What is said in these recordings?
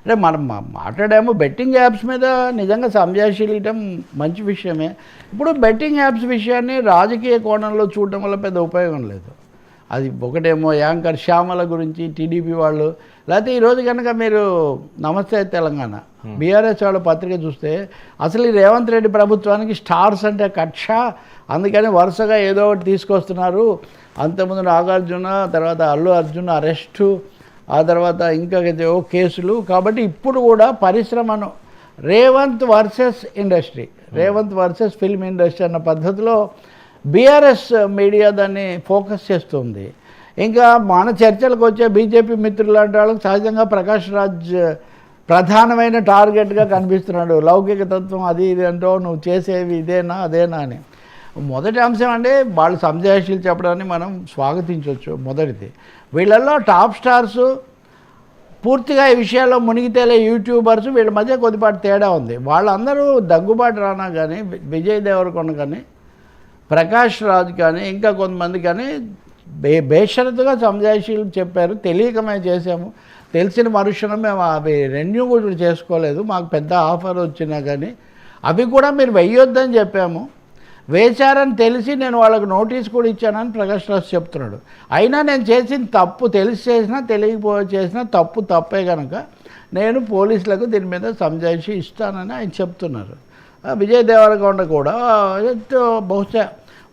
అంటే మనం మాట్లాడాము బెట్టింగ్ యాప్స్ మీద నిజంగా సంజాషీలియటం మంచి విషయమే. ఇప్పుడు బెట్టింగ్ యాప్స్ విషయాన్ని రాజకీయ కోణంలో చూడటం వల్ల పెద్ద ఉపయోగం లేదు. అది ఒకటేమో యాంకర్ శ్యామల గురించి టీడీపీ వాళ్ళు. లేకపోతే ఈరోజు కనుక మీరు నమస్తే తెలంగాణ. బీఆర్ఎస్ వాళ్ళ పత్రిక చూస్తే అసలు ఈ రేవంత్ రెడ్డి ప్రభుత్వానికి స్టార్స్ అంటే కక్ష. అందుకని వరుసగా ఏదో ఒకటి తీసుకొస్తున్నారు. అంతకుముందు నాగార్జున తర్వాత అల్లు అర్జున్ అరెస్టు. ఆ తర్వాత ఇంకా ఏవో కేసులు. కాబట్టి ఇప్పుడు కూడా పరిశ్రమను Revanth versus industry Revanth versus film industry అన్న పద్ధతిలో బీఆర్ఎస్ మీడియా దాన్ని ఫోకస్ చేస్తుంది. ఇంకా మన చర్చలకు వచ్చే బీజేపీ మిత్రులు లాంటి వాళ్ళకి సహజంగా ప్రకాష్ రాజ్ ప్రధానమైన టార్గెట్గా కనిపిస్తున్నాడు. లౌకిక తత్వం అది ఇది అంటో నువ్వు చేసేవి ఇదేనా అదేనా అని. మొదటి అంశం అంటే వాళ్ళు సంజాయిషీలు చెప్పడాన్ని మనం స్వాగతించవచ్చు మొదటిది. వీళ్ళల్లో టాప్ స్టార్స్ పూర్తిగా ఈ విషయాల్లో మునిగితేలే యూట్యూబర్స్ వీళ్ళ మధ్య కొద్దిపాటి తేడా ఉంది. వాళ్ళందరూ దగ్గుబాటు రానా కానీ విజయ్ దేవరకొండ కానీ ప్రకాష్ రాజ్ కానీ ఇంకా కొంతమంది కానీ బే బేషరతుగా సంజాయిషీలు చెప్పారు. తెలియక మేము చేసాము తెలిసిన మరుక్షణం మేము అవి రెన్యూ కూడా చేసుకోలేదు. మాకు పెద్ద ఆఫర్ వచ్చినా కానీ అవి కూడా మీరు వెయ్యొద్దని చెప్పాము. వేశారని తెలిసి నేను వాళ్ళకు నోటీస్ కూడా ఇచ్చానని ప్రకాష్ రాజ్ చెప్తున్నాడు. అయినా నేను చేసిన తప్పు తెలిసి చేసినా తెలియకపో చేసినా తప్పు తప్పే కనుక నేను పోలీసులకు దీని మీద సంజాయిషి ఇస్తానని ఆయన చెప్తున్నారు. విజయ్ దేవరకొండ కూడా బహుశా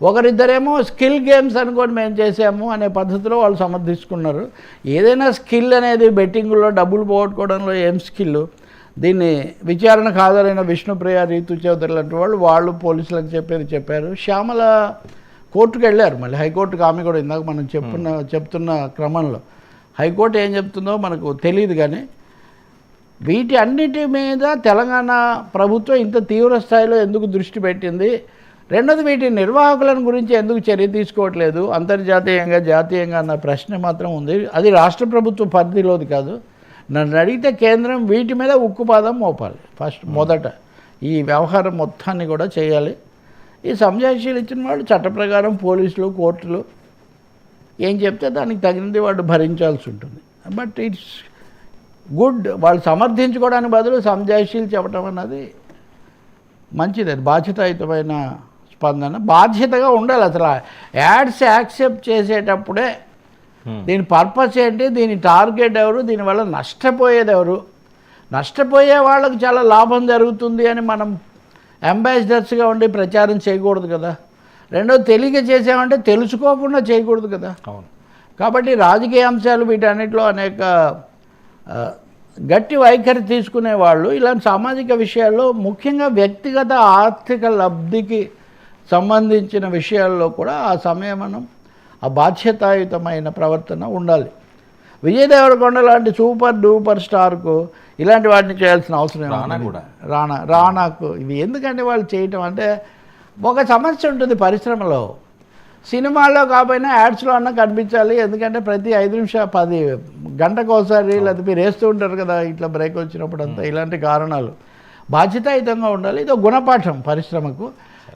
ఒకరిద్దరేమో స్కిల్ గేమ్స్ అనుకోని మేము చేసాము అనే పద్ధతిలో వాళ్ళు సమర్థించుకున్నారు. ఏదైనా స్కిల్ అనేది బెట్టింగ్లో డబ్బులు పోగొట్టుకోవడంలో ఏం స్కిల్ దీన్ని విచారణకు హాజరైన విష్ణుప్రియ రీతు చౌదరి లాంటి వాళ్ళు వాళ్ళు పోలీసులకు చెప్పేది చెప్పారు. శ్యామల కోర్టుకు వెళ్ళారు మళ్ళీ. హైకోర్టుకు ఆమె కూడా ఇందాక మనం చెప్పున్న చెప్తున్న క్రమంలో. హైకోర్టు ఏం చెప్తుందో మనకు తెలియదు కానీ వీటి అన్నిటి మీద తెలంగాణ ప్రభుత్వం ఇంత తీవ్ర స్థాయిలో ఎందుకు దృష్టి పెట్టింది? రెండోది వీటి నిర్వాహకులను గురించి ఎందుకు చర్య తీసుకోవట్లేదు? అంతర్జాతీయంగా జాతీయంగా అన్న ప్రశ్న మాత్రం ఉంది. అది రాష్ట్ర ప్రభుత్వ పరిధిలోది కాదు. నన్ను అడిగితే కేంద్రం వీటి మీద ఉక్కుపాదం మోపాలి. ఫస్ట్ మొదట ఈ వ్యవహారం మొత్తాన్ని కూడా చేయాలి. ఈ సంజాయిషీలు ఇచ్చిన వాళ్ళు చట్ట ప్రకారం పోలీసులు కోర్టులు ఏం చెప్తే దానికి తగినది వాడు భరించాల్సి ఉంటుంది. But it's good. వాళ్ళు సమర్థించుకోవడానికి బదులు సంజాయిషీలు చెప్పడం అన్నది మంచిది. అది బాధ్యతాయుతమైన స్పందన. బాధ్యతగా ఉండాలి. అసలు యాడ్స్ యాక్సెప్ట్ చేసేటప్పుడే దీని పర్పస్ ఏంటి? దీని టార్గెట్ ఎవరు? దీనివల్ల నష్టపోయేది ఎవరు? నష్టపోయే వాళ్ళకి చాలా లాభం జరుగుతుంది అని మనం అంబాసిడర్స్గా ఉండి ప్రచారం చేయకూడదు కదా. రెండోది తెలియక చేసామంటే తెలుసుకోకుండా చేయకూడదు కదా. అవును. కాబట్టి రాజకీయ అంశాలు వీటన్నిటిలో అనేక గట్టి వైఖరి తీసుకునే వాళ్ళు ఇలాంటి సామాజిక విషయాల్లో ముఖ్యంగా వ్యక్తిగత ఆర్థిక లబ్ధికి సంబంధించిన విషయాల్లో కూడా ఆ సంయమనం ఆ బాధ్యతాయుతమైన ప్రవర్తన ఉండాలి. విజయ్ దేవరకొండ లాంటి సూపర్ డూపర్ స్టార్కు ఇలాంటి వాటిని చేయాల్సిన అవసరం? రానా కూడా. రానా రానాకు ఇవి ఎందుకంటే వాళ్ళు చేయటం అంటే ఒక సమస్య ఉంటుంది పరిశ్రమలో. సినిమాల్లో కాకపోయినా యాడ్స్లో అన్న కనిపించాలి ఎందుకంటే ప్రతి ఐదు నిమిషాలు పది గంటకు ఒకసారి లేదా మీరు వేస్తూ ఉంటారు కదా ఇట్లా బ్రేక్ వచ్చినప్పుడు అంతా ఇలాంటి కారణాలు. బాధ్యతాయుతంగా ఉండాలి ఇది ఒక గుణపాఠం పరిశ్రమకు.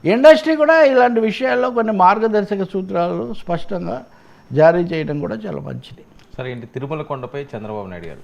ఇండస్ట్రీ కూడా ఇలాంటి విషయాల్లో కొన్ని మార్గదర్శక సూత్రాలు స్పష్టంగా జారీ చేయడం కూడా చాలా మంచిది. సరే ఏంటి తిరుమల కొండపై చంద్రబాబు నాయుడు గారు?